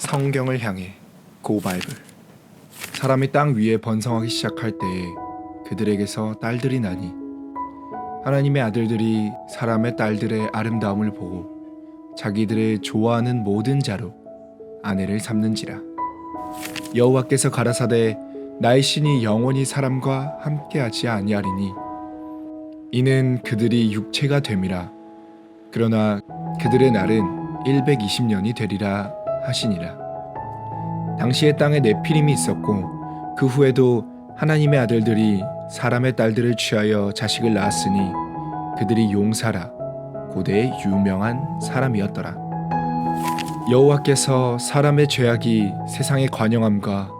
성경을 향해 고바이블. 사람이 땅 위에 번성하기 시작할 때에 그들에게서 딸들이 나니 하나님의 아들들이 사람의 딸들의 아름다움을 보고 자기들의 좋아하는 모든 자로 아내를 삼는지라. 여호와께서 가라사대 나의 신이 영원히 사람과 함께하지 아니하리니 이는 그들이 육체가 됨이라. 그러나 그들의 날은 120년이 되리라 하시니라. 당시에 땅에 네피림이 있었고 그 후에도 하나님의 아들들이 사람의 딸들을 취하여 자식을 낳았으니 그들이 용사라 고대의 유명한 사람이었더라. 여호와께서 사람의 죄악이 세상의 관영함과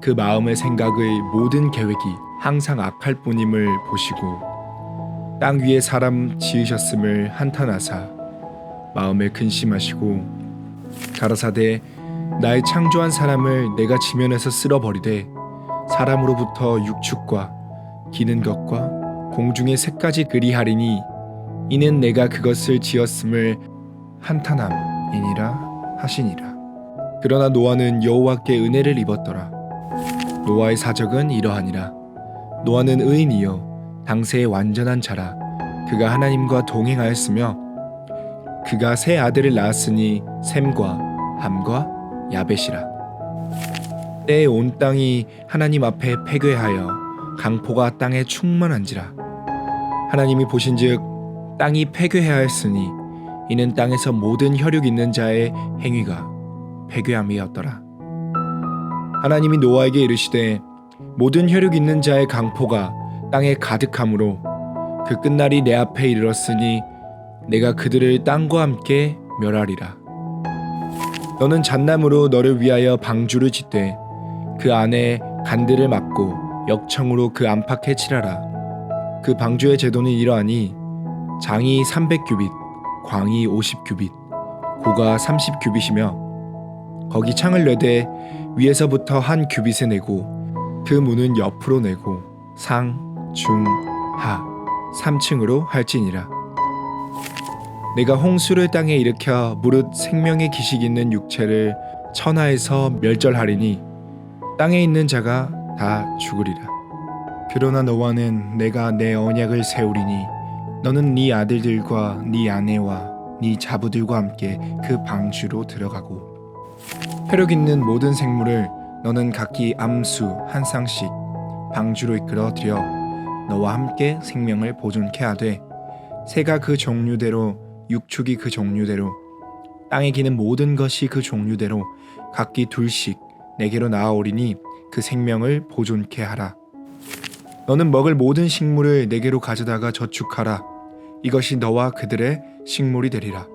그 마음의 생각의 모든 계획이 항상 악할 뿐임을 보시고 땅 위에 사람 지으셨음을 한탄하사 마음에 근심하시고 가라사대 나의 창조한 사람을 내가 지면에서 쓸어버리되 사람으로부터 육축과 기는 것과 공중의 새까지 그리하리니 이는 내가 그것을 지었음을 한탄함이니라 하시니라. 그러나 노아는 여호와께 은혜를 입었더라. 노아의 사적은 이러하니라. 노아는 의인이요 당세의 완전한 자라. 그가 하나님과 동행하였으며 그가 세 아들을 낳았으니 셈과 함과 야벳이라. 때에 온 땅이 하나님 앞에 패괴하여 강포가 땅에 충만한지라. 하나님이 보신즉 땅이 패괴하였으니 이는 땅에서 모든 혈육 있는 자의 행위가 패괴함이었더라. 하나님이 노아에게 이르시되 모든 혈육 있는 자의 강포가 땅에 가득함으로 그 끝날이 내 앞에 이르렀으니 내가 그들을 땅과 함께 멸하리라 너는 잣나무로 너를 위하여 방주를 짓되 그 안에 간들을 막고 역청으로 그 안팎에 칠하라. 그 방주의 제도는 이러하니 장이 300규빗, 광이 50규빗, 고가 30규빗이며 거기 창을 내되 위에서부터 한 규빗을 내고 그 문은 옆으로 내고 상, 중, 하 3층으로 할지니라. 내가 홍수를 땅에 일으켜 무릇 생명의 기식 있는 육체를 천하에서 멸절하리니 땅에 있는 자가 다 죽으리라. 그러나 너와는 내가 내 언약을 세우리니 너는 네 아들들과 네 아내와 네 자부들과 함께 그 방주로 들어가고 혈육 있는 모든 생물을 너는 각기 암수 한 쌍씩 방주로 이끌어 들여 너와 함께 생명을 보존케 하되 새가 그 종류대로 육축이 그 종류대로 땅에 기는 모든 것이 그 종류대로 각기 둘씩 내게로 나아오리니 그 생명을 보존케 하라. 너는 먹을 모든 식물을 내게로 가져다가 저축하라. 이것이 너와 그들의 식물이 되리라.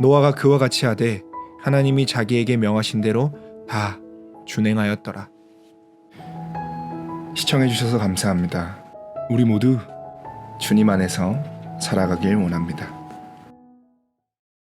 노아가 그와 같이 하되 하나님이 자기에게 명하신 대로 다 준행하였더라. 시청해 주셔서 감사합니다. 우리 모두 주님 안에서 살아가길 원합니다.